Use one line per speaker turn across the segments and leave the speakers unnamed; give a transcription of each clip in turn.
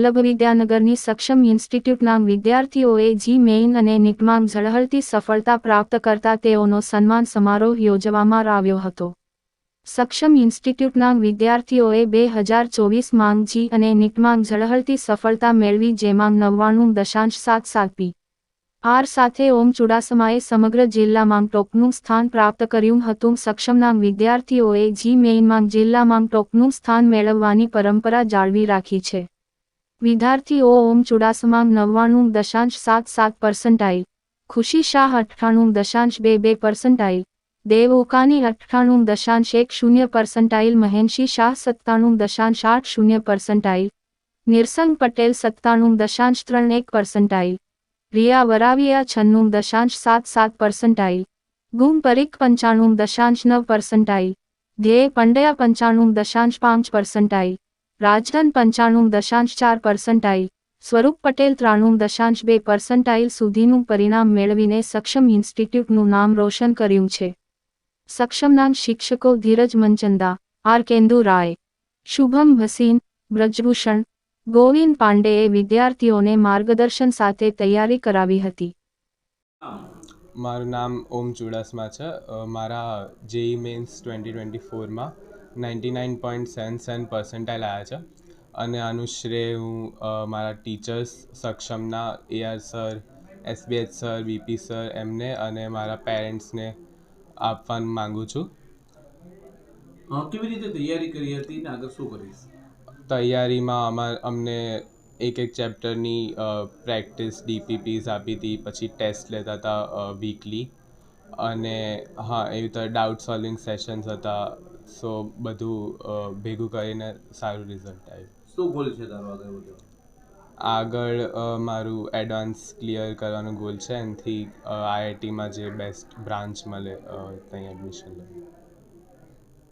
વલ્લભ વિદ્યાનગરની સક્ષમ ઇન્સ્ટિટ્યૂટના વિદ્યાર્થીઓએ જી મેઇન અને નીટમાં ઝળહળતી સફળતા પ્રાપ્ત કરતા તેઓનો સન્માન સમારોહ યોજવામાં આવ્યો હતો. સક્ષમ ઇન્સ્ટિટ્યૂટના વિદ્યાર્થીઓએ બે હજાર ચોવીસ માંગ જી અને નીટમાં ઝળહળતી સફળતા મેળવી જેમાં નવ્વાણું દશાંશ સાત સાત પી. આર સાથે ઓમ ચુડાસમાએ સમગ્ર જિલ્લામાં ટોપનું સ્થાન પ્રાપ્ત કર્યું હતું. સક્ષમના વિદ્યાર્થીઓએ જી મેઇનમાં જિલ્લામાં ટોપનું સ્થાન મેળવવાની પરંપરા જાળવી રાખી છે. વિદ્યાર્થીઓ ઓમ ચુડાસમા નવ્વાણું દશાંશ સાત સાત પર્સન્ટાઇલ ખુશી શાહ અઠ્ઠાણું દશાંશ બે બે પર્સન્ટાઇલ દેવ ઉકાની અઠ્ઠાણું દશાંશ એક શૂન્ય પર્સન્ટાઇલ મહેનશી શાહ સત્તાણું દશાંશ આઠ શૂન્ય પર્સન્ટાઇલ નિરસંગ પટેલ સત્તાણું દશાંશ ત્રણ એક પર્સન્ટાઇલ રિયા વરાવિયા છન્નું દશાંશ સાત સાત પર્સન્ટાઇલ ગુમ પરીખ પંચાણું દશાંશ નવ પર્સન્ટાઇલ ધ્યેય પંડ્યા પંચાણું દશાંશ પાંચ પર્સન્ટાઇલ રાજધન પંચાણું દશાંશ ચાર પર્સન્ટાઇલ સ્વરૂપ પટેલ ત્રાણું દશાંશ બે પર્સન્ટાઇલ સુધીનું પરિણામ મેળવીને સક્ષમ ઇન્સ્ટિટ્યૂટનું નામ રોશન કર્યું છે. સક્ષમના શિક્ષકો ધીરજ મંચંદા, આર કેન્દુ રાય, શુભમ ભસીન, બ્રજભૂષણ, ગોવિંદ પાંડેએ વિદ્યાર્થીઓને માર્ગદર્શન સાથે તૈયારી કરાવી હતી.
મારું નામ ઓમ ચુડાસમા છે. મારા JEE mains twenty twenty ફોરમાં ninety nine point seven seven percentile આવ્યા છે. અને આનું શ્રેય હું મારા teachers સક્ષમના AR sir SBH sir BP sir એમને અને મારા પેરેન્ટ્સને આપવા માગું છું.
કેવી રીતે તૈયારી કરી હતી ને આગળ શું કરીશ?
તૈયારીમાં અમાર અમને એક એક ચેપ્ટરની પ્રેક્ટિસ ડીપીપીસ આપી હતી પછી ટેસ્ટ લેતા હતા વીકલી અને હા એવી રીતે ડાઉટ સોલ્વિંગ સેશન્સ હતા સો બધું અ, ભેગું કરીને સારું રિઝલ્ટ આવ્યું
શું ગોલ છે તારો આગળ વધો
આગળ અ, મારું એડવાન્સ ક્લિયર કરવાનો ગોલ છે એનાથી આઈઆઈટીમાં જે બેસ્ટ બ્રાન્ચ મળે અ, ત્યાં એડમિશન લેવું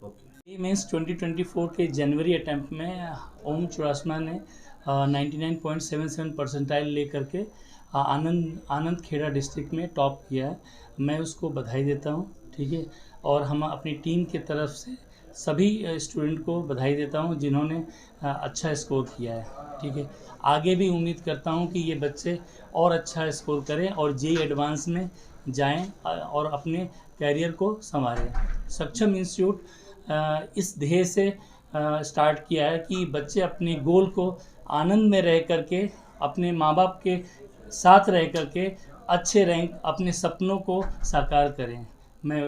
ઓકે
ये मेंस 2024 के जनवरी अटैम्प्ट में ओम चुरासमा ने ninety nine point seven seven percentile लेकर के अ, आनंद आनंद खेड़ा डिस्ट्रिक्ट में टॉप किया है। मैं उसको बधाई देता हूँ ठीक है? और हम अपनी टीम की तरफ़ से सभी स्टूडेंट को बधाई देता हूँ जिन्होंने अच्छा स्कोर किया है ठीक है? आगे भी उम्मीद करता हूँ कि ये बच्चे और अच्छा स्कोर करें और जे एडवांस में जाएँ और अपने कैरियर को संवारें। सक्षम इंस्टीट्यूट इस ध्येय से स्टार्ट किया है कि बच्चे अपने गोल को आनंद में रह कर के अपने माँ बाप के साथ रह कर के अच्छे रैंक अपने सपनों को साकार करें। मैं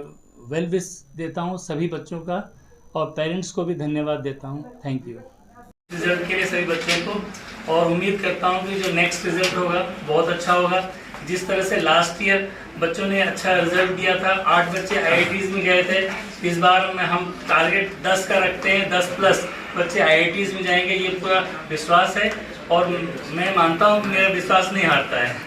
वेल विश देता हूँ सभी बच्चों का और पेरेंट्स को भी धन्यवाद देता हूँ। थैंक यू रिज़ल्ट के लिए सभी बच्चों को और उम्मीद करता हूँ कि जो नेक्स्ट रिज़ल्ट होगा, बहुत अच्छा होगा। जिस तरह से लास्ट ईयर बच्चों ने अच्छा रिज़ल्ट दिया था, आठ बच्चे आई में गए थे, इस बार में हम टारगेट दस का रखते हैं, दस प्लस बच्चे आई में जाएँगे, ये पूरा विश्वास है। और मैं मानता हूँ मेरा विश्वास नहीं हारता है।